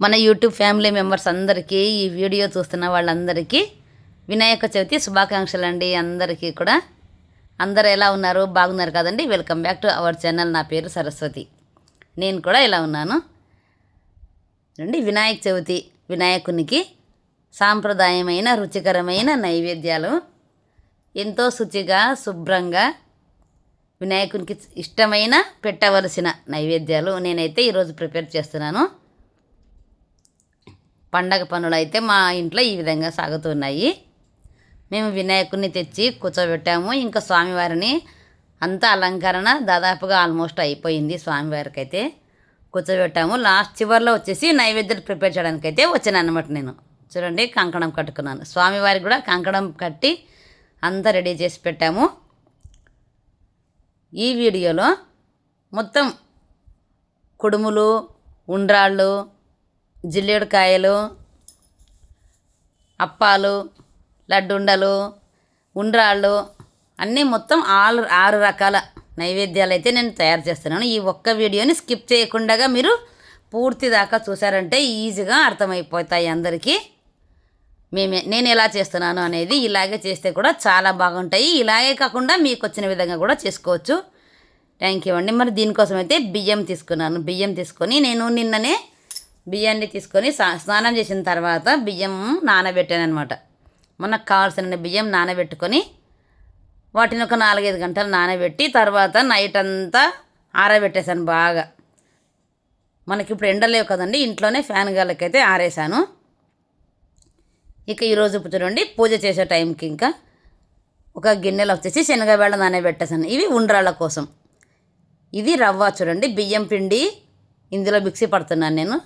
మన YouTube family members అందరికీ ఈ వీడియో చూస్తున్న వాళ్ళందరికీ వినాయక చవితి శుభాకాంక్షలు అండి అందరికీ కూడా. అందరు ఎలా ఉన్నారు? బాగున్నారు కదండి? Welcome back to our channel నా పేరు సరస్వతి. నేను కూడా ఇలా ఉన్నాను. రండి వినాయక చవితి వినాయకునికి సాంప్రదాయమైన రుచికరమైన నైవేద్యాలు. ఎంతో శుచిగా శుభ్రంగా వినాయకునికి ఇష్టమైన పెట్టవలసిన నైవేద్యాలు నేనైతే ఈరోజు ప్రిపేర్ చేస్తున్నాను. పండగ పనులు అయితే మా ఇంట్లో ఈ విధంగా సాగుతున్నాయి. మేము వినాయకుడిని తెచ్చి కూర్చోబెట్టాము. ఇంకా స్వామివారిని అంతా అలంకరణ దాదాపుగా ఆల్మోస్ట్ అయిపోయింది స్వామివారికి అయితే కూర్చోబెట్టాము. లాస్ట్ చివరిలో వచ్చేసి నైవేద్యం ప్రిపేర్ చేయడానికి అయితే వచ్చాను అనమాట నేను. చూడండి కంకణం కట్టుకున్నాను. స్వామివారికి కూడా కంకణం కట్టి అంతా రెడీ చేసి పెట్టాము. ఈ వీడియోలో మొత్తం కుడుములు ఉండ్రాళ్ళు జిల్లేడుకాయలు అప్పాలు లడ్డుండలు ఉండ్రాళ్ళు అన్నీ మొత్తం ఆరు ఆరు రకాల నైవేద్యాలు అయితే నేను తయారు చేస్తున్నాను. ఈ ఒక్క వీడియోని స్కిప్ చేయకుండా మీరు పూర్తి దాకా చూసారంటే ఈజీగా అర్థమైపోతాయి అందరికీ. మేమే నేను ఎలా చేస్తున్నాను అనేది ఇలాగే చేస్తే కూడా చాలా బాగుంటాయి. ఇలాగే కాకుండా మీకు వచ్చిన విధంగా కూడా చేసుకోవచ్చు. థ్యాంక్ యూ అండి. మరి దీనికోసం అయితే బియ్యం తీసుకున్నాను. బియ్యం తీసుకొని నేను నిన్ననే బియ్యాన్ని తీసుకొని స్నానం చేసిన తర్వాత బియ్యం నానబెట్టాను అనమాట మనకు కావాల్సిన బియ్యం నానబెట్టుకొని వాటిని ఒక నాలుగైదు గంటలు నానబెట్టి తర్వాత నైట్ అంతా ఆరబెట్టేశాను బాగా. మనకి ఇప్పుడు ఎండలేవు కదండి ఇంట్లోనే ఫ్యాన్ గాలకైతే ఆరేసాను ఇక ఈరోజు చూడండి పూజ చేసే టైంకి ఇంకా ఒక గిన్నెలో వచ్చేసి శనగబేళ నానబెట్టేసాను ఇవి ఉండ్రాళ్ళ కోసం. ఇది రవ్వ చూడండి బియ్యం పిండి ఇందులో మిక్సీ పడుతున్నాను నేను.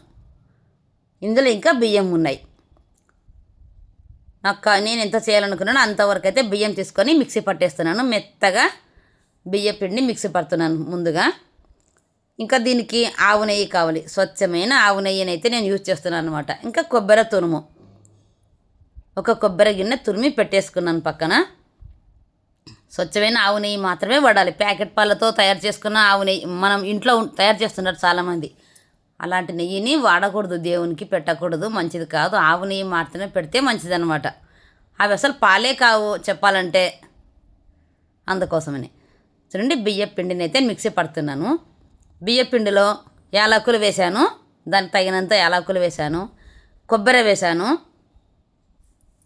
ఇందులో ఇంకా బియ్యం ఉన్నాయి. నాకు నేను ఎంత చేయాలనుకున్నానో అంతవరకు అయితే బియ్యం తీసుకొని మిక్సీ పట్టేస్తున్నాను. మెత్తగా బియ్య పిండి మిక్సీ పడుతున్నాను ముందుగా. ఇంకా దీనికి ఆవు నెయ్యి కావాలి. స్వచ్ఛమైన ఆవు నెయ్యిని అయితే నేను యూజ్ చేస్తున్నాను అనమాట ఇంకా కొబ్బరి తురుము. ఒక కొబ్బరి గిన్నె తురిమి పెట్టేసుకున్నాను పక్కన. స్వచ్ఛమైన ఆవు నెయ్యి మాత్రమే వాడాలి. ప్యాకెట్ పాలతో తయారు చేసుకున్న ఆవు నెయ్యి మనం ఇంట్లో తయారు చేస్తున్నారు చాలామంది. అలాంటి నెయ్యిని వాడకూడదు దేవునికి పెట్టకూడదు మంచిది కాదు. ఆవు నెయ్యి మాత్రమే పెడితే మంచిది అనమాట అవి అసలు పాలే కావు చెప్పాలంటే. అందుకోసమని. చూడండి బియ్య పిండిని అయితే మిక్సీ పడుతున్నాను. బియ్య పిండిలో యాలకులు వేశాను. దానికి తగినంత యాలకులు వేశాను. కొబ్బరి వేశాను.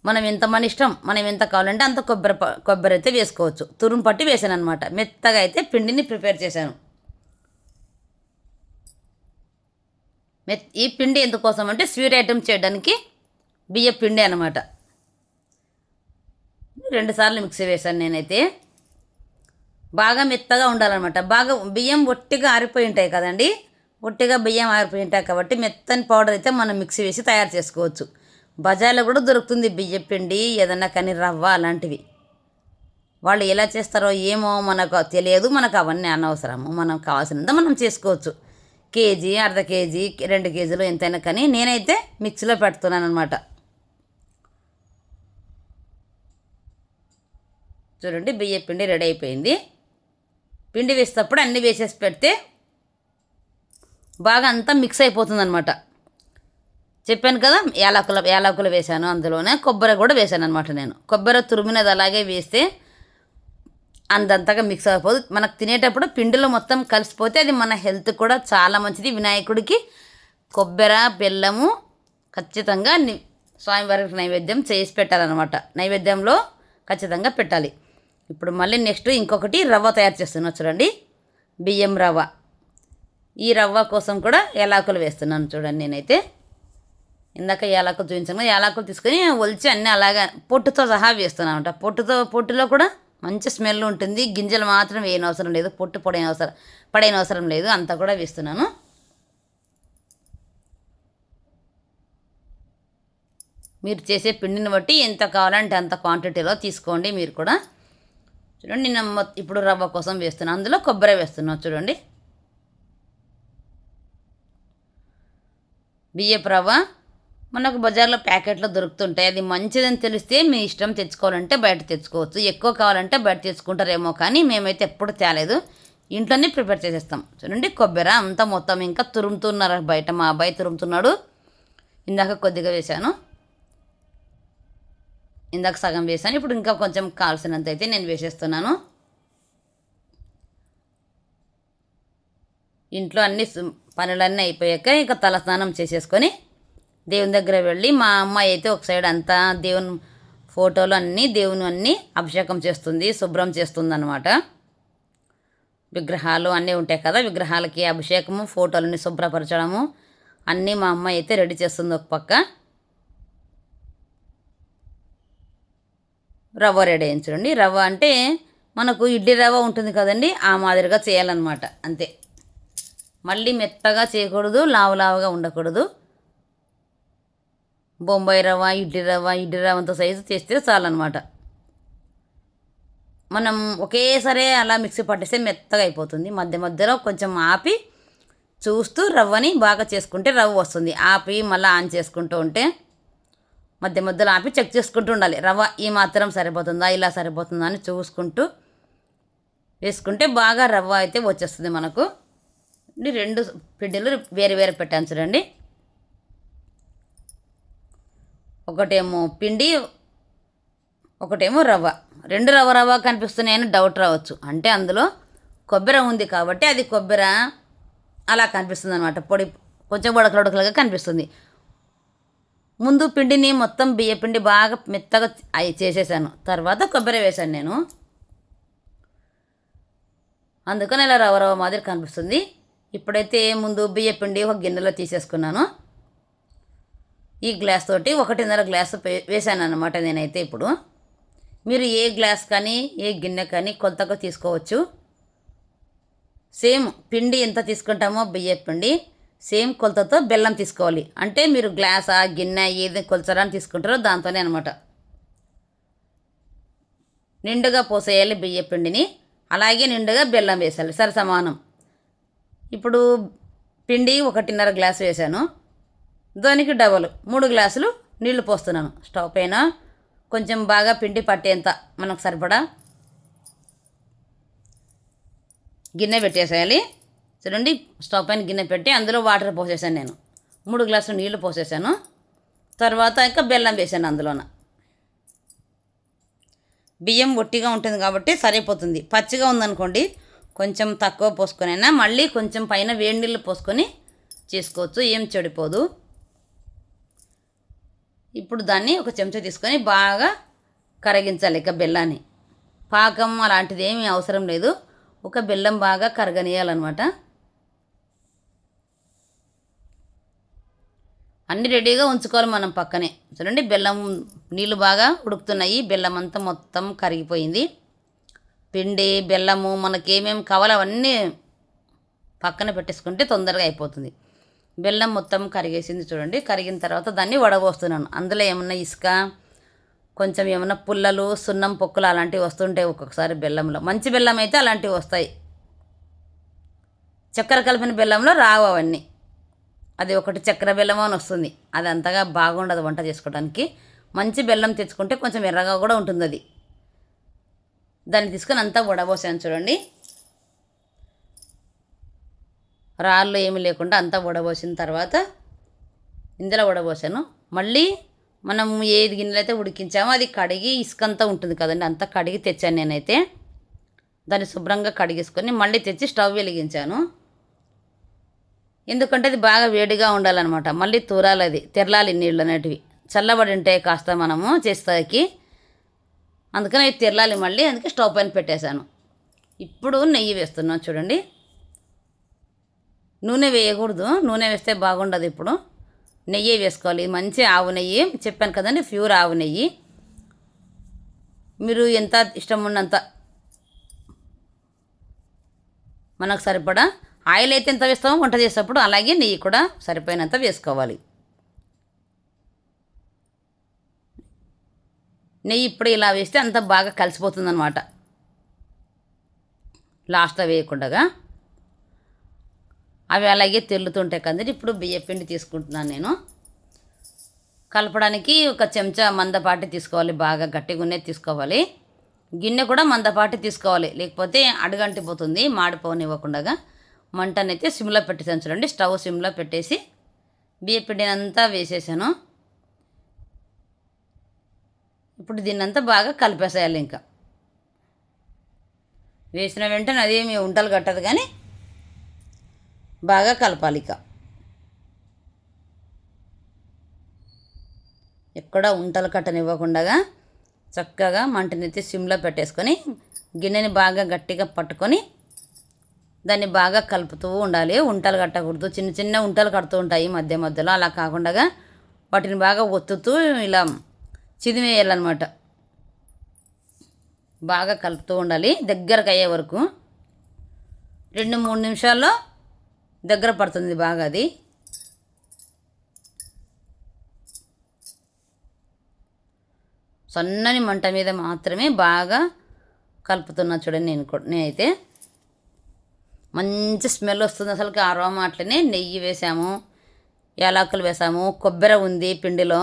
మనం ఎంత మన ఇష్టం మనం ఎంత కావాలంటే అంత కొబ్బరి కొబ్బరి అయితే వేసుకోవచ్చు. తురుము పట్టి వేసాను అనమాట మెత్తగా అయితే పిండిని ప్రిపేర్ చేశాను. ఈ పిండి ఎందుకోసం అంటే స్వీట్ ఐటమ్ చేయడానికి బియ్య పిండి అనమాట రెండుసార్లు మిక్సీ వేశాను నేనైతే. బాగా మెత్తగా ఉండాలన్నమాట. బాగా బియ్యం ఒట్టిగా ఆరిపోయి ఉంటాయి కదండి. ఒట్టిగా బియ్యం ఆరిపోయి ఉంటాయి కాబట్టి మెత్తని పౌడర్ అయితే మనం మిక్సీ వేసి తయారు చేసుకోవచ్చు. బజార్లో కూడా దొరుకుతుంది బియ్యం పిండి ఏదన్నా కానీ రవ్వ అలాంటివి. వాళ్ళు ఎలా చేస్తారో ఏమో మనకు తెలియదు. మనకు అవన్నీ అనవసరము. మనం కావాల్సినంత మనం చేసుకోవచ్చు. కేజీ అర్ధ కేజీ రెండు కేజీలు ఎంతైనా కానీ నేనైతే మిక్సీలో పెడుతున్నాను అనమాట చూడండి బియ్య పిండి రెడీ అయిపోయింది. పిండి వేసేటప్పుడు అన్నీ వేసేసి పెడితే బాగా అంతా మిక్స్ అయిపోతుంది అనమాట చెప్పాను కదా యాలకుల యాలకులు వేశాను అందులోనే కొబ్బరి కూడా వేశాను అనమాట నేను. కొబ్బరి తురిమినది అలాగే వేస్తే అందంతగా మిక్స్ అయిపోదు మనకు తినేటప్పుడు పిండిలో మొత్తం కలిసిపోతే అది మన హెల్త్ కూడా చాలా మంచిది. వినాయకుడికి కొబ్బరి బెల్లము ఖచ్చితంగా స్వామివారికి నైవేద్యం చేసి పెట్టాలన్నమాట. నైవేద్యంలో ఖచ్చితంగా పెట్టాలి. ఇప్పుడు మళ్ళీ నెక్స్ట్ ఇంకొకటి రవ్వ తయారు చేస్తున్నా చూడండి. బియ్యం రవ్వ. ఈ రవ్వ కోసం కూడా యాలకులు వేస్తున్నాను చూడండి నేనైతే. ఇందాక ఏలాకులు చూపించాను ఏలాకులు తీసుకొని ఒలిచి అన్నీ అలాగా పొట్టుతో సహా వేస్తున్నాను అనమాట పొట్టుతో పొట్టులో కూడా మంచి స్మెల్ ఉంటుంది. గింజలు మాత్రం వేయని అవసరం లేదు. పొట్టు పొడైన అవసరం పడైన అవసరం లేదు. అంతా కూడా వేస్తున్నాను. మీరు చేసే పిండిని బట్టి ఎంత కావాలంటే అంత క్వాంటిటీలో తీసుకోండి మీరు కూడా. చూడండి నేను ఇప్పుడు రవ్వ కోసం వేస్తున్నాను అందులో కొబ్బరి వేస్తున్నాను చూడండి. బియ్యపు రవ్వ. మనకు బజార్లో ప్యాకెట్లో దొరుకుతుంటాయి. అది మంచిదని తెలిస్తే మీ ఇష్టం తెచ్చుకోవాలంటే బయట తెచ్చుకోవచ్చు. ఎక్కువ కావాలంటే బయట తెచ్చుకుంటారేమో కానీ మేమైతే ఎప్పుడు తేలేదు. ఇంట్లోనే ప్రిపేర్ చేసేస్తాం. చూడండి కొబ్బరి అంతా మొత్తం ఇంకా తురుముతున్నారు. బయట మా అబ్బాయి తురుముతున్నాడు. ఇందాక కొద్దిగా వేశాను. ఇందాక సగం వేసాను ఇప్పుడు ఇంకా కొంచెం కావాల్సినంత అయితే నేను వేసేస్తున్నాను. ఇంట్లో అన్ని పనులన్నీ అయిపోయాక ఇంకా తలస్నానం చేసేసుకొని దేవుని దగ్గర వెళ్ళి మా అమ్మాయి అయితే ఒక సైడ్ అంతా దేవుని ఫోటోలు అన్నీ దేవుని అన్నీ అభిషేకం చేస్తుంది శుభ్రం చేస్తుంది అనమాట విగ్రహాలు అన్నీ ఉంటాయి కదా విగ్రహాలకి అభిషేకము ఫోటోలని శుభ్రపరచడము అన్నీ మా అమ్మాయి అయితే రెడీ చేస్తుంది ఒక పక్క. రవ్వ రెడీ అయింది రవ్వ అంటే మనకు ఇడ్లీ రవ్వ ఉంటుంది కదండి ఆ మాదిరిగా చేయాలన్నమాట అంతే. మళ్ళీ మెత్తగా చేయకూడదు లావు లావుగా ఉండకూడదు. బొంబాయి రవ్వ ఇడ్లీ రవ్వ ఇడ్లీ రవ్వంత సైజు చేస్తే చాలన్నమాట. మనం ఒకేసారి అలా మిక్సీ పట్టేస్తే మెత్తగా అయిపోతుంది. మధ్య మధ్యలో కొంచెం ఆపి చూస్తూ రవ్వని బాగా చేసుకుంటే రవ్వ వస్తుంది. ఆపి మళ్ళీ ఆన్ చేసుకుంటూ ఉంటే మధ్య మధ్యలో ఆపి చెక్ చేసుకుంటూ ఉండాలి. రవ్వ ఈ మాత్రం సరిపోతుందా ఇలా సరిపోతుందా అని చూసుకుంటూ వేసుకుంటే బాగా రవ్వ అయితే వచ్చేస్తుంది మనకు. రెండు పిండిలు వేరే వేరే పెట్టాను చూడండి. ఒకటేమో పిండి ఒకటేమో రవ్వ. రెండు రవ్వ రవ్వ కనిపిస్తున్నాయని డౌట్ రావచ్చు. అంటే అందులో కొబ్బరి ఉంది కాబట్టి అది కొబ్బరి అలా కనిపిస్తుంది అనమాట పొడి కొంచెం ఉడకలుడకలుగా కనిపిస్తుంది. ముందు పిండిని మొత్తం బియ్య పిండి బాగా మెత్తగా అవి చేసేసాను. తర్వాత కొబ్బరి వేశాను నేను. అందుకని ఇలా రవ్వ రవ్వ మాదిరి కనిపిస్తుంది. ఇప్పుడైతే ముందు బియ్య పిండి ఒక గిన్నెలో తీసేసుకున్నాను. ఈ గ్లాస్ తోటి ఒకటిన్నర గ్లాసు వేసాను అనమాట నేనైతే ఇప్పుడు. మీరు ఏ గ్లాస్ కానీ ఏ గిన్నె కానీ కొలతగా తీసుకోవచ్చు. సేమ్ పిండి ఎంత తీసుకుంటామో బియ్య పిండి సేమ్ కొలతతో బెల్లం తీసుకోవాలి. అంటే మీరు గ్లాసా గిన్నె ఏది కొలచడానికి తీసుకుంటారో దాంతోనే అనమాట నిండుగా పోసేయాలి బియ్య పిండిని. అలాగే నిండుగా బెల్లం వేసాలి సరి సమానం ఇప్పుడు పిండి ఒకటిన్నర గ్లాస్ వేసాను దానికి డబల్. మూడు గ్లాసులు నీళ్ళు పోస్తున్నాను. స్టవ్ పైన కొంచెం బాగా పిండి పట్టేంత మనకు సరిపడా గిన్నె పెట్టేసేయాలి. చూడండి స్టవ్ పైన గిన్నె పెట్టి అందులో వాటర్ పోసేసాను నేను. మూడు గ్లాసులు నీళ్ళు పోసేసాను. తర్వాత ఇంకా బెల్లం వేసాను అందులోన. బియ్యం ఒట్టిగా ఉంటుంది కాబట్టి సరిపోతుంది. పచ్చిగా ఉందనుకోండి కొంచెం తక్కువ పోసుకొనైనా మళ్ళీ కొంచెం పైన వేడి నీళ్ళు పోసుకొని చేసుకోవచ్చు. ఏం చెడిపోదు. ఇప్పుడు దాన్ని ఒక చెంచా తీసుకొని బాగా కరిగించాలి ఇక బెల్లాన్ని. పాకం అలాంటిది ఏమీ అవసరం లేదు. ఒక బెల్లం బాగా కరగనీయాలన్నమాట. అన్నీ రెడీగా ఉంచుకోవాలి మనం పక్కనే. చూడండి బెల్లం నీళ్ళు బాగా ఉడుకుతున్నాయి. బెల్లం అంతా మొత్తం కరిగిపోయింది. పిండి బెల్లము మనకి ఏమేమి కావాలో అవన్నీ పక్కన పెట్టేసుకుంటే తొందరగా అయిపోతుంది. బెల్లం మొత్తం కరిగేసింది చూడండి. కరిగిన తర్వాత దాన్ని వడబోస్తున్నాను. అందులో ఏమన్నా ఇసుక కొంచెం ఏమన్నా పుల్లలు సున్నం పొక్కులు అలాంటివి వస్తుంటాయి ఒక్కొక్కసారి బెల్లంలో. మంచి బెల్లం అయితే అలాంటివి వస్తాయి. చక్కెర కలిపిన బెల్లంలో రావు అవన్నీ. అది ఒకటి చక్కెర బెల్లం అని వస్తుంది. అది అంతగా బాగుండదు వంట చేసుకోవడానికి. మంచి బెల్లం తెచ్చుకుంటే కొంచెం ఎర్రగా కూడా ఉంటుంది అది. దాన్ని తీసుకొని అంతా వడబోసాను చూడండి. రాళ్ళు ఏమి లేకుండా అంతా వడబోసిన తర్వాత ఇందులో వడబోసాను. మళ్ళీ మనం ఏది గిన్నెలు అయితే ఉడికించామో అది కడిగి ఇసుకంతా ఉంటుంది కదండి అంతా కడిగి తెచ్చాను నేనైతే. దాన్ని శుభ్రంగా కడిగేసుకొని మళ్ళీ తెచ్చి స్టవ్ వెలిగించాను. ఎందుకంటే అది బాగా వేడిగా ఉండాలన్నమాట. మళ్ళీ తూరాలి అది తెరలాలి నీళ్ళు అనేటివి. చల్లబడి ఉంటాయి కాస్త మనము చేస్తాకి అందుకని అవి తెరలాలి మళ్ళీ అందుకే స్టవ్ పైన పెట్టేశాను. ఇప్పుడు నెయ్యి వేస్తున్నాను చూడండి. నూనె వేయకూడదు. నూనె వేస్తే బాగుండదు ఇప్పుడు. నెయ్యి వేసుకోవాలి. మంచి ఆవు నెయ్యి. చెప్పాను కదండి ప్యూర్ ఆవు నెయ్యి. మీరు ఎంత ఇష్టం ఉన్నంత మనకు సరిపడా ఆయిల్ అయితే ఎంత వేస్తామో వంట చేసేటప్పుడు అలాగే నెయ్యి కూడా సరిపోయినంత వేసుకోవాలి. నెయ్యి ఇప్పుడు ఇలా వేస్తే అంత బాగా కలిసిపోతుంది అనమాట లాస్ట్లో వేయకుండా. అవి అలాగే తెల్లుతుంటాయి కదండి. ఇప్పుడు బియ్యం పిండి తీసుకుంటున్నాను నేను. కలపడానికి ఒక చెంచా మందపాటి తీసుకోవాలి బాగా గట్టిగా ఉన్నది తీసుకోవాలి. గిన్నె కూడా మందపాటి తీసుకోవాలి లేకపోతే అడుగంటిపోతుంది మాడిపోనివ్వకుండా మంటనైతే సిమ్లో పెట్టేసాను చూడండి స్టవ్ సిమ్లో పెట్టేసి బియ్య పిండిని అంతా వేసేసాను. ఇప్పుడు దీన్నంతా బాగా కలిపేసేయాలి ఇంకా. వేసిన వెంటనే అదేమి ఉంటలు కట్టదు కానీ బాగా కలపాలి ఇక. ఎక్కడ ఉంటలు కట్టనివ్వకుండా చక్కగా మంటనెత్తి సిమ్లో పెట్టేసుకొని గిన్నెని బాగా గట్టిగా పట్టుకొని దాన్ని బాగా కలుపుతూ ఉండాలి. ఉంటలు కట్టకూడదు. చిన్న చిన్న ఉంటలు కడుతూ ఉంటాయి మధ్య మధ్యలో. అలా కాకుండా వాటిని బాగా ఒత్తుతూ ఇలా చిదివేయాలన్నమాట బాగా కలుపుతూ ఉండాలి. దగ్గరకు అయ్యే వరకు రెండు మూడు నిమిషాల్లో దగ్గర పడుతుంది బాగా అది. సన్నని మంట మీద మాత్రమే బాగా కలుపుతున్నా చూడండి నేను కూడా. నేనైతే మంచి స్మెల్ వస్తుంది అసలుకి అరోమా అట్లనే నెయ్యి వేసాము యాలకులు వేసాము కొబ్బరి ఉంది పిండిలో.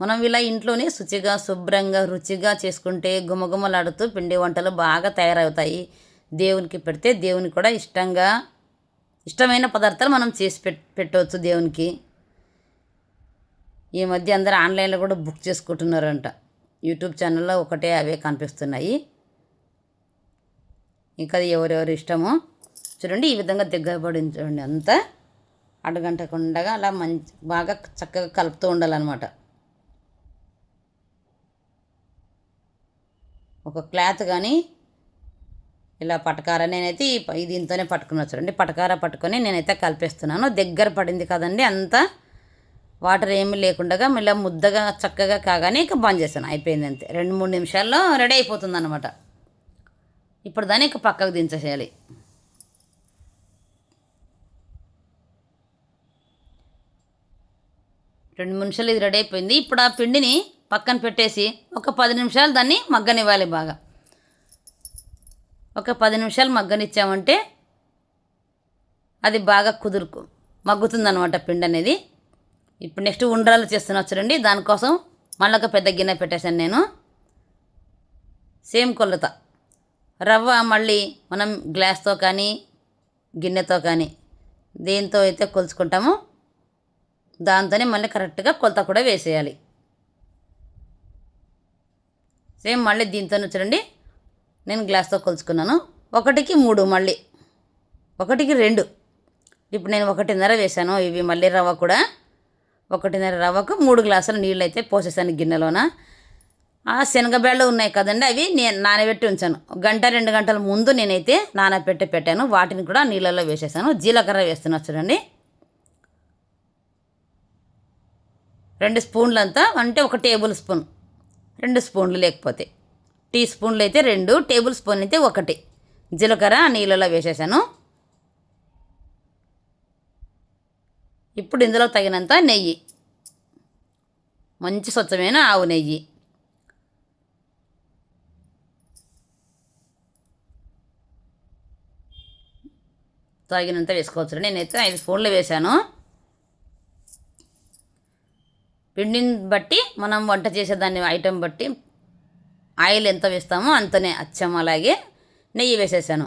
మనం ఇలా ఇంట్లోనే శుచిగా శుభ్రంగా రుచిగా చేసుకుంటే గుమగుమలాడుతూ పిండి వంటలు బాగా తయారవుతాయి. దేవునికి పెడితే దేవునికి కూడా ఇష్టంగా ఇష్టమైన పదార్థాలు మనం చేసి పెట్ పెట్టవచ్చు దేవునికి. ఈ మధ్య అందరూ ఆన్లైన్లో కూడా బుక్ చేసుకుంటున్నారంట. యూట్యూబ్ ఛానల్లో ఒకటే అవే కనిపిస్తున్నాయి. ఇంకా అది ఇష్టమో చూడండి ఈ విధంగా దగ్గర చూడండి అంతా. అడగంటకుండగా అలా మంచి బాగా చక్కగా కలుపుతూ ఉండాలన్నమాట. ఒక క్లాత్ కానీ ఇలా పటకార నేనైతే ఈ దీంతోనే పట్టుకున్నా చూడండి పటకార పట్టుకొని నేనైతే కలిపేస్తున్నాను. దగ్గర పడింది కదండి అంతా వాటర్ ఏమీ లేకుండా మళ్ళీ ముద్దగా చక్కగా కాగానే ఇక బంద్ చేశాను. అయిపోయింది అంతే. రెండు మూడు నిమిషాల్లో రెడీ అయిపోతుంది అనమాట ఇప్పుడు దాన్ని ఇక పక్కకు దించేసేయాలి. రెండు నిమిషాలు ఇది రెడీ అయిపోయింది. ఇప్పుడు ఆ పిండిని పక్కన పెట్టేసి ఒక పది నిమిషాలు దాన్ని మగ్గనివ్వాలి బాగా. ఒక పది నిమిషాలు మగ్గనిచ్చామంటే అది బాగా కుదురుకు మగ్గుతుందనమాట పిండి అనేది. ఇప్పుడు నెక్స్ట్ ఉండ్రాలు చేస్తున్నా చూడండి దానికోసం మళ్ళీ ఒక పెద్ద గిన్నె పెట్టేశాను నేను. సేమ్ కొలత. రవ్వ మళ్ళీ మనం గ్లాస్తో కానీ గిన్నెతో కానీ దేంతో అయితే కొలుచుకుంటామో దాంతోనే మళ్ళీ కరెక్ట్గా కొలత కూడా వేసేయాలి. సేమ్ మళ్ళీ దీంతో చూడండి. నేను గ్లాస్తో కొలుచుకున్నాను. ఒకటికి మూడు మళ్ళీ. ఒకటికి రెండు. ఇప్పుడు నేను ఒకటిన్నర వేసాను ఇవి మళ్ళీ రవ్వ కూడా. ఒకటిన్నర రవ్వకు మూడు గ్లాసులు నీళ్ళు అయితే పోసేసాను గిన్నెలోన. ఆ శనగబేళ్ళు ఉన్నాయి కదండి అవి. నేను నానబెట్టి ఉంచాను. గంట రెండు గంటల ముందు నేనైతే నానబెట్టి పెట్టాను. వాటిని కూడా నీళ్ళలో వేసేసాను. జీలకర్ర వేస్తున్నా చూడండి. రెండు స్పూన్లంతా అంటే ఒక టేబుల్ స్పూన్. రెండు స్పూన్లు లేకపోతే. టీ స్పూన్లు అయితే రెండు టేబుల్ స్పూన్ అయితే ఒకటి. జీలకర్ర నీళ్ళలో వేసేసాను. ఇప్పుడు ఇందులో తగినంత నెయ్యి. మంచి స్వచ్ఛమైన ఆవు నెయ్యి. తగినంత వేసుకోవచ్చు నేనైతే ఐదు స్పూన్లు వేశాను. పిండిని బట్టి మనం వంట చేసేదాన్ని ఐటెం బట్టి ఆయిల్ ఎంత వేస్తామో అంతనే అచ్చం అలాగే నెయ్యి వేసేసాను.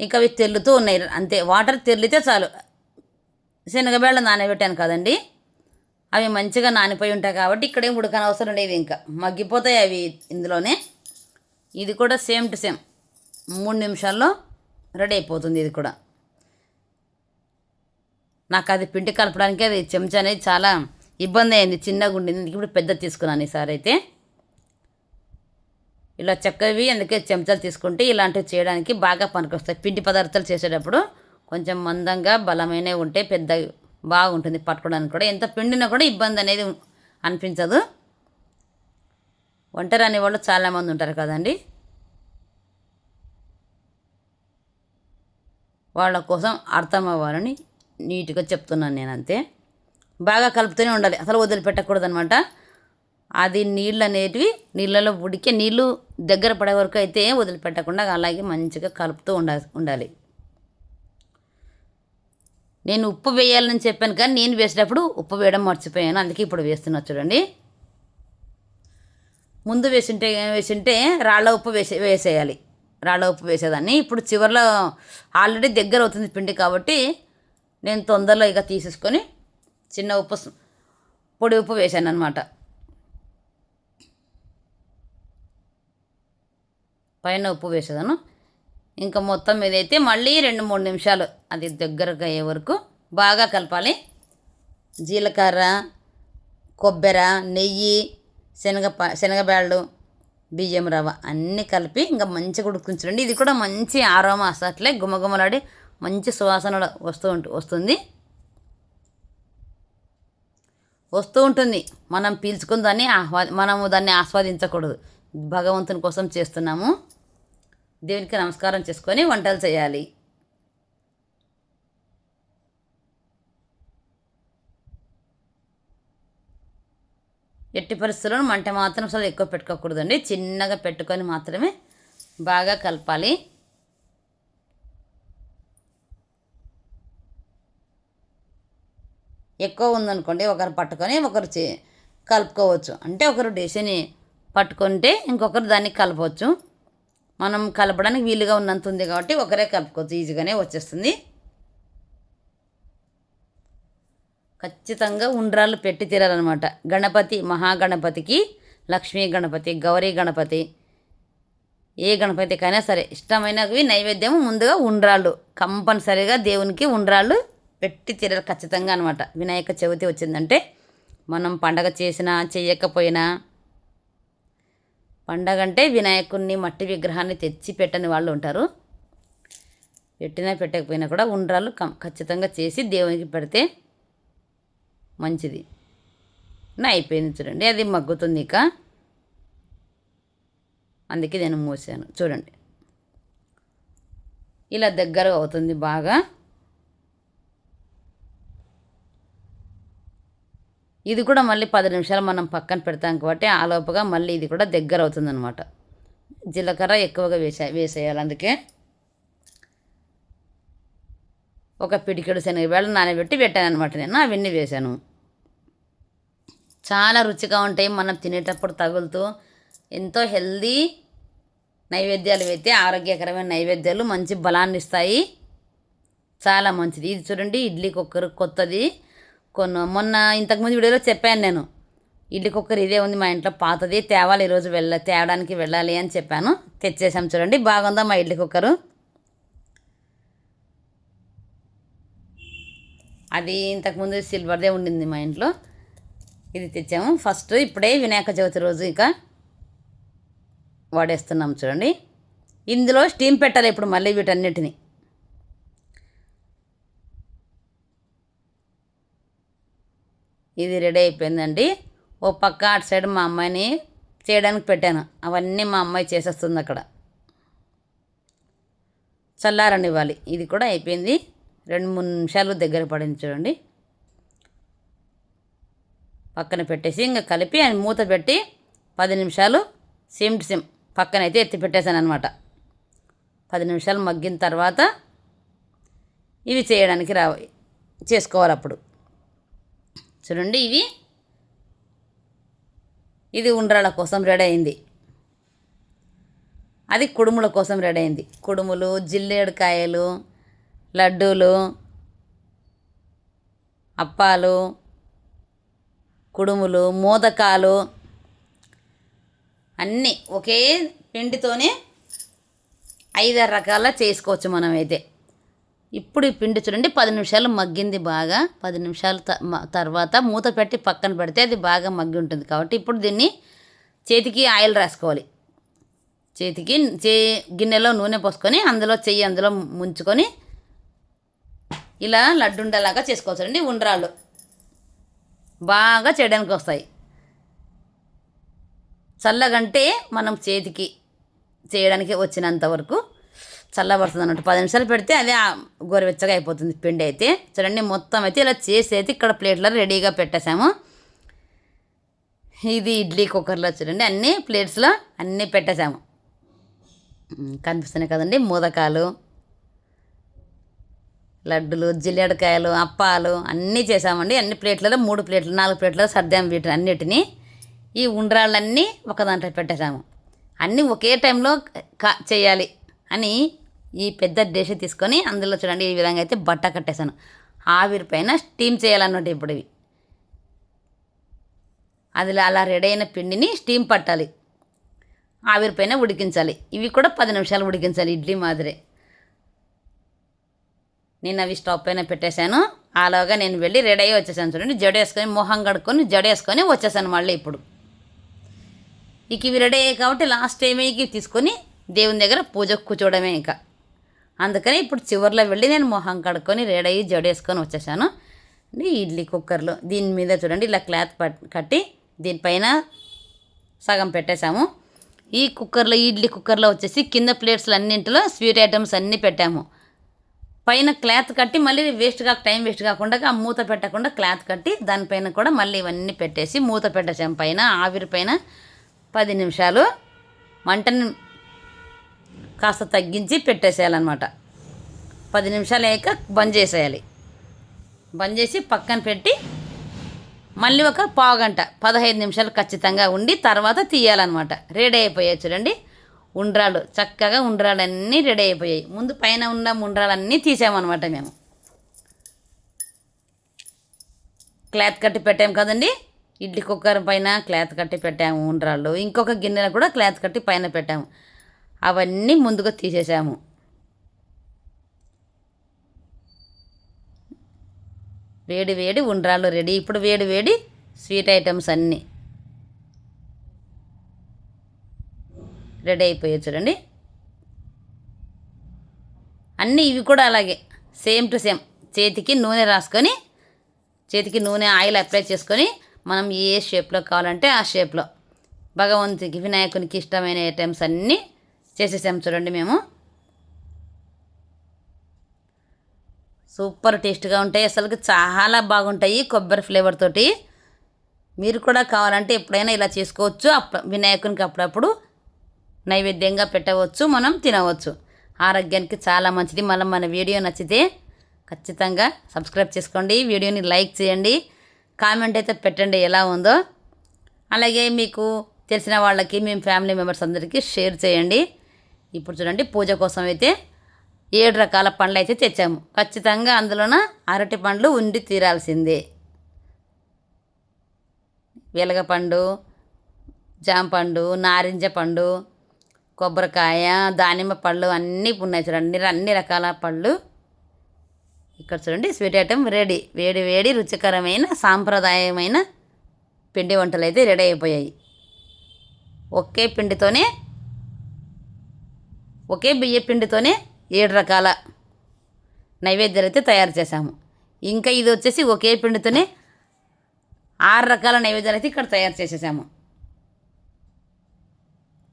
ఇంకా అవి తెల్లుతూ ఉన్నాయి. అంతే వాటర్ తెల్లితే చాలు. శనగబేళ్ళ నానబెట్టాను కదండి. అవి మంచిగా నానిపోయి ఉంటాయి కాబట్టి ఇక్కడేం ఉడకనవసరం లేదు ఇంకా. మగ్గిపోతాయి అవి ఇందులోనే. ఇది కూడా సేమ్ టు సేమ్. మూడు నిమిషాల్లో రెడీ అయిపోతుంది ఇది కూడా. నాకు అది పిండి కలపడానికి అది చెంచా అనేది చాలా ఇబ్బంది అయింది చిన్నగా ఉండింది ఇప్పుడు పెద్ద తీసుకున్నాను ఈసారి అయితే. ఇలా చక్కవి అందుకే చెంచాలు తీసుకుంటే ఇలాంటివి చేయడానికి బాగా పనికొస్తాయి. పిండి పదార్థాలు చేసేటప్పుడు కొంచెం మందంగా బలమైనవి ఉంటే పెద్ద బాగుంటుంది పట్టుకోవడానికి కూడా. ఎంత పిండినా కూడా ఇబ్బంది అనేది అనిపించదు. వంట రాని వాళ్ళు చాలామంది ఉంటారు కదండి. వాళ్ళ కోసం అర్థం అవ్వాలని నీట్గా చెప్తున్నాను నేను అంతే బాగా కలుపుతూనే ఉండాలి. అసలు వదిలిపెట్టకూడదు అనమాట అది నీళ్ళు అనేటివి నీళ్ళలో ఉడికే నీళ్ళు దగ్గర పడే వరకు అయితే వదిలిపెట్టకుండా అలాగే మంచిగా కలుపుతూ ఉండా ఉండాలి. నేను ఉప్పు వేయాలని చెప్పాను కానీ నేను వేసేటప్పుడు ఉప్పు వేయడం మర్చిపోయాను. అందుకే ఇప్పుడు వేస్తున్నా చూడండి. ముందు వేసింటే వేసింటే రాళ్ళ ఉప్పు వేసే వేసేయాలి. రాళ్ళ ఉప్పు వేసేదాన్ని. ఇప్పుడు చివరిలో ఆల్రెడీ దగ్గర అవుతుంది పిండి కాబట్టి నేను తొందరలో ఇక తీసేసుకొని చిన్న ఉప్పు పొడి ఉప్పు వేసాను అనమాట పైన ఉప్పు వేసేదాను. ఇంకా మొత్తం ఇదైతే మళ్ళీ రెండు మూడు నిమిషాలు అది దగ్గరకు అయ్యే వరకు బాగా కలపాలి. జీలకర్ర కొబ్బరి నెయ్యి శనగ శనగబేళ్ళు బియ్యం రవ్వ అన్నీ కలిపి ఇంకా మంచిగా ఉడికించండి ఇది కూడా మంచి ఆరోమా అసట్లే గుమగుమలాడి మంచి సువాసన వస్తూ ఉంటు వస్తుంది. వస్తూ ఉంటుంది. మనం పీల్చుకుని దాన్ని ఆహ్వా మనము దాన్ని ఆస్వాదించకూడదు. భగవంతుని కోసం చేస్తున్నాము. దేవునికి నమస్కారం చేసుకొని వంటలు చేయాలి. ఎట్టి పరిస్థితుల్లో మంట మాత్రం అసలు ఎక్కువ పెట్టుకోకూడదండి. చిన్నగా పెట్టుకొని మాత్రమే బాగా కలపాలి. ఎక్కువ ఉందనుకోండి ఒకరు పట్టుకొని ఒకరు చే కలుపుకోవచ్చు. అంటే ఒకరు డిష్ని పట్టుకుంటే ఇంకొకరు దాన్ని కలపవచ్చు. మనం కలపడానికి వీలుగా ఉన్నంత ఉంది కాబట్టి ఒకరే కలుపుకోవచ్చు ఈజీగానే వచ్చేస్తుంది. ఖచ్చితంగా ఉండ్రాళ్ళు పెట్టి తీరాలన్నమాట. గణపతి మహాగణపతికి లక్ష్మీ గణపతి గౌరీ గణపతి ఏ గణపతికైనా సరే ఇష్టమైనవి నైవేద్యం ముందుగా ఉండ్రాళ్ళు. కంపల్సరిగా దేవునికి ఉండ్రాళ్ళు పెట్టి తీరాలి ఖచ్చితంగా అనమాట వినాయక చవితి వచ్చిందంటే మనం పండగ చేసినా చేయకపోయినా పండగ అంటే వినాయకుడిని మట్టి విగ్రహాన్ని తెచ్చి పెట్టని వాళ్ళు ఉంటారు. పెట్టినా పెట్టకపోయినా కూడా ఉండ్రాళ్ళు కం ఖచ్చితంగా చేసి దేవునికి పెడితే మంచిది. నా అయిపోయింది చూడండి అది మగ్గుతుంది ఇక. అందుకే నేను మూసాను. చూడండి. ఇలా దగ్గర అవుతుంది బాగా. ఇది కూడా మళ్ళీ పది నిమిషాలు మనం పక్కన పెడతాం కాబట్టి ఆ లోపుగా మళ్ళీ ఇది కూడా దగ్గర అవుతుంది అనమాట జీలకర్ర ఎక్కువగా వేసే వేసేయాలి అందుకే. ఒక పిడికెడు శనగవేళ నానబెట్టి పెట్టాను అనమాట నేను. అవన్నీ వేశాను చాలా రుచిగా ఉంటాయి. మనం తినేటప్పుడు తగులుతూ ఎంతో హెల్దీ నైవేద్యాలు అయితే ఆరోగ్యకరమైన నైవేద్యాలు మంచి బలాన్ని ఇస్తాయి చాలా మంచిది. ఇది చూడండి ఇడ్లీ కుక్కర్ కొత్తది. కొన్న మొన్న ఇంతకుముందు వీడియోలో చెప్పాను నేను. ఇడ్లీ కుక్కర్ ఇదే ఉంది మా ఇంట్లో పాతది తేవాలి ఈరోజు వెళ్ళ తేవడానికి వెళ్ళాలి అని చెప్పాను. తెచ్చేసాం చూడండి బాగుందా మా ఇడ్లీ కుక్కరు అది ఇంతకుముందు సిల్వర్దే ఉండింది మా ఇంట్లో. ఇది తెచ్చాము. ఫస్ట్ ఇప్పుడే వినాయక చవితి రోజు ఇక వాడేస్తున్నాం చూడండి. ఇందులో స్టీమ్ పెట్టాలి ఇప్పుడు మళ్ళీ వీటన్నిటిని. ఇది రెడీ అయిపోయిందండి. ఓ పక్క అటు సైడ్ మా అమ్మాయిని చేయడానికి పెట్టాను. అవన్నీ మా అమ్మాయి చేసేస్తుంది అక్కడ. చల్లారనివ్వాలి ఇది కూడా అయిపోయింది. రెండు మూడు నిమిషాలు దగ్గర పడింది చూడండి. పక్కన పెట్టేసి ఇంకా కలిపి ఆయన మూత పెట్టి పది నిమిషాలు సిమ్ టు సిమ్ పక్కన అయితే ఎత్తి పెట్టేశాను అనమాట పది నిమిషాలు మగ్గిన తర్వాత ఇవి చేయడానికి రా చేసుకోవాలి అప్పుడు. చూడండి ఇవి. ఇది ఉండ్రాళ్ళ కోసం రెడీ అయింది. అది కుడుముల కోసం రెడీ అయింది. కుడుములు జిల్లేడుకాయలు లడ్డూలు అప్పాలు కుడుములు మోదకాలు అన్నీ ఒకే పిండితోనే ఐదారు రకాల చేసుకోవచ్చు మనమైతే. ఇప్పుడు ఈ పిండి చూడండి పది నిమిషాలు మగ్గింది బాగా. పది నిమిషాల త- మ- తర్వాత మూత పెట్టి పక్కన పెడితే అది బాగా మగ్గి ఉంటుంది. కాబట్టి ఇప్పుడు దీన్ని చేతికి ఆయిల్ రాసుకోవాలి. చేతికి చే గిన్నెలో నూనె పోసుకొని అందులో చెయ్యి అందులో ముంచుకొని ఇలా లడ్డు ఉండేలాగా చేసుకోవచ్చండి ఉండ్రాళ్ళు. బాగా చేయడానికి వస్తాయి. చల్లగంటే మనం చేతికి చేయడానికి వచ్చినంత వరకు చల్లబడుతుంది అన్నట్టు పది నిమిషాలు పెడితే అదే గోరువెచ్చగా అయిపోతుంది పిండి అయితే. చూడండి మొత్తం అయితే ఇలా చేసి అయితే ఇక్కడ ప్లేట్లో రెడీగా పెట్టేశాము. ఇది ఇడ్లీ కుక్కర్లో చూడండి అన్ని ప్లేట్స్లో అన్నీ పెట్టేశాము. కనిపిస్తున్నాయి కదండి మోదకాలు లడ్డులు జిల్లేడకాయలు అప్పాలు అన్నీ చేసామండి అన్ని ప్లేట్లలో మూడు ప్లేట్లు నాలుగు ప్లేట్లలో సర్దాము వీటిని అన్నిటినీ ఈ ఉండ్రాళ్ళన్నీ ఒక దాంట్లో పెట్టేశాము. అన్నీ ఒకే టైంలో కా చేయాలి అని ఈ పెద్ద డేష్ తీసుకొని అందులో చూడండి ఈ విధంగా అయితే బట్ట కట్టేశాను. ఆవిరి పైన స్టీమ్ చేయాలన్నట్టు ఇప్పుడు ఇవి. అది అలా రెడీ అయిన పిండిని స్టీమ్ పట్టాలి. ఆవిరి పైన ఉడికించాలి. ఇవి కూడా పది నిమిషాలు ఉడికించాలి ఇడ్లీ మాదిరే. నేను అవి స్టవ్ పైన పెట్టేశాను. అలాగా నేను వెళ్ళి రెడీ అయ్యి వచ్చేసాను చూడండి. జడేసుకొని మొహం కడుక్కొని జడేసుకొని వచ్చేసాను మళ్ళీ ఇప్పుడు. ఇక ఇవి రెడీ అయ్యాయి కాబట్టి లాస్ట్ టైం ఇవి తీసుకొని దేవుని దగ్గర పూజకు కూర్చోవడమే ఇంకా. అందుకని ఇప్పుడు చివరిలో వెళ్ళి నేను మొహం కడుక్కొని రెడీ అయ్యి వచ్చేసాను. ఈ ఇడ్లీ కుక్కర్లో దీని మీద చూడండి ఇలా క్లాత్ కట్టి దీనిపైన సగం పెట్టేశాము. ఈ కుక్కర్లో ఇడ్లీ కుక్కర్లో వచ్చేసి కింద ప్లేట్స్లు అన్నింటిలో స్వీట్ ఐటమ్స్ అన్నీ పెట్టాము. పైన క్లాత్ కట్టి మళ్ళీ వేస్ట్ కాక టైం వేస్ట్ కాకుండా ఆ మూత పెట్టకుండా క్లాత్ కట్టి దానిపైన కూడా మళ్ళీ ఇవన్నీ పెట్టేసి మూత పెట్టేసాం పైన ఆవిరి పైన పది నిమిషాలు. మంటని కాస్త తగ్గించి పెట్టేసేయాలన్నమాట. పది నిమిషాలు అయ్యాక బంద్ చేసేయాలి. బంద్ చేసి పక్కన పెట్టి మళ్ళీ ఒక పావుగంట పదహైదు నిమిషాలు ఖచ్చితంగా ఉండి తర్వాత తీయాలన్నమాట. రెడీ అయిపోయాయి చూడండి. ఉండ్రాలు చక్కగా ఉండ్రాలన్నీ రెడీ అయిపోయాయి. ముందు పైన ఉన్న ఉండ్రాలన్నీ తీసామన్నమాట మేము. క్లాత్ కట్టి పెట్టాము కదండి. ఇడ్లీ కుక్కర్ పైన క్లాత్ కట్టి పెట్టాము ఉండ్రాళ్ళు. ఇంకొక గిన్నెలో కూడా క్లాత్ కట్టి పైన పెట్టాము. అవన్నీ ముందుగా తీసేసాము. వేడి వేడి ఉండ్రాళ్ళు రెడీ. ఇప్పుడు వేడి వేడి స్వీట్ ఐటమ్స్ అన్నీ రెడీ అయిపోయాయి చూడండి. అన్నీ ఇవి కూడా అలాగే సేమ్ టు సేమ్ చేతికి నూనె రాసుకొని చేతికి నూనె ఆయిల్ అప్లై చేసుకొని మనం ఏ షేప్లో కావాలంటే ఆ షేప్లో భగవంతుకి వినాయకునికి ఇష్టమైన ఐటమ్స్ అన్నీ చేసేసాం చూడండి మేము. సూపర్ టేస్ట్గా ఉంటాయి. అసలు చాలా బాగుంటాయి కొబ్బరి ఫ్లేవర్ తోటి. మీరు కూడా కావాలంటే ఎప్పుడైనా ఇలా చేసుకోవచ్చు. వినాయకునికి అప్పుడప్పుడు నైవేద్యంగా పెట్టవచ్చు మనం తినవచ్చు. ఆరోగ్యానికి చాలా మంచిది. మనం మన వీడియో నచ్చితే ఖచ్చితంగా సబ్స్క్రైబ్ చేసుకోండి. వీడియోని లైక్ చేయండి. కామెంట్ అయితే పెట్టండి ఎలా ఉందో. అలాగే మీకు తెలిసిన వాళ్ళకి మేము ఫ్యామిలీ మెంబర్స్ అందరికీ షేర్ చేయండి. ఇప్పుడు చూడండి పూజ కోసం అయితే ఏడు రకాల పండ్లు అయితే తెచ్చాము. ఖచ్చితంగా అందులోన అరటి పండ్లు ఉండి తీరాల్సిందే. వెలగపండు జాంపండు నారింజ పండు కొబ్బరికాయ దానిమ్మ పళ్ళు అన్నీ ఉన్నాయి చూడండి అన్ని రకాల పళ్ళు. ఇక్కడ చూడండి స్వీట్ ఐటమ్ రెడీ. వేడి వేడి రుచికరమైన సాంప్రదాయమైన పిండి వంటలు అయితే రెడీ అయిపోయాయి. ఒకే పిండితోనే ఒకే బియ్యపిండితోనే ఏడు రకాల నైవేద్యాలు అయితే తయారు చేశాము. ఇంకా ఇది వచ్చేసి ఒకే పిండితోనే ఆరు రకాల నైవేద్యాలు అయితే ఇక్కడ తయారు చేసేసాము.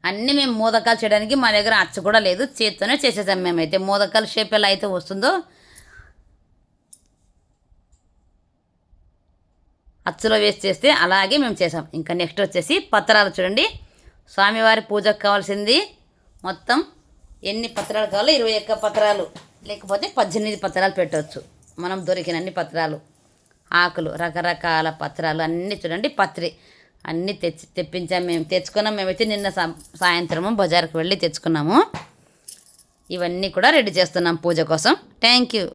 అన్నీ మేము మోదకాలు చేయడానికి మా దగ్గర అచ్చు కూడా లేదు. చేత్తోనే చేసేసాం మేమైతే. మోదకాల షేప్ ఎలా అయితే వస్తుందో అచ్చులో వేసి చేస్తే అలాగే మేము చేసాం ఇంకా నెక్స్ట్ వచ్చేసి పత్రాలు చూడండి. స్వామివారి పూజకు కావాల్సింది మొత్తం ఎన్ని పత్రాలు కావాలో ఇరవై ఒక్క పత్రాలు. లేకపోతే పద్దెనిమిది పత్రాలు పెట్టవచ్చు మనం దొరికిన అన్ని పత్రాలు. ఆకులు రకరకాల పత్రాలు అన్నీ చూడండి పత్రి. అన్నీ తెచ్చి తెప్పించాం మేము. తెచ్చుకున్నాం. మేమైతే నిన్న సాయంత్రము బజార్కి వెళ్ళి తెచ్చుకున్నాము. ఇవన్నీ కూడా రెడీ చేస్తున్నాం పూజ కోసం. Thank you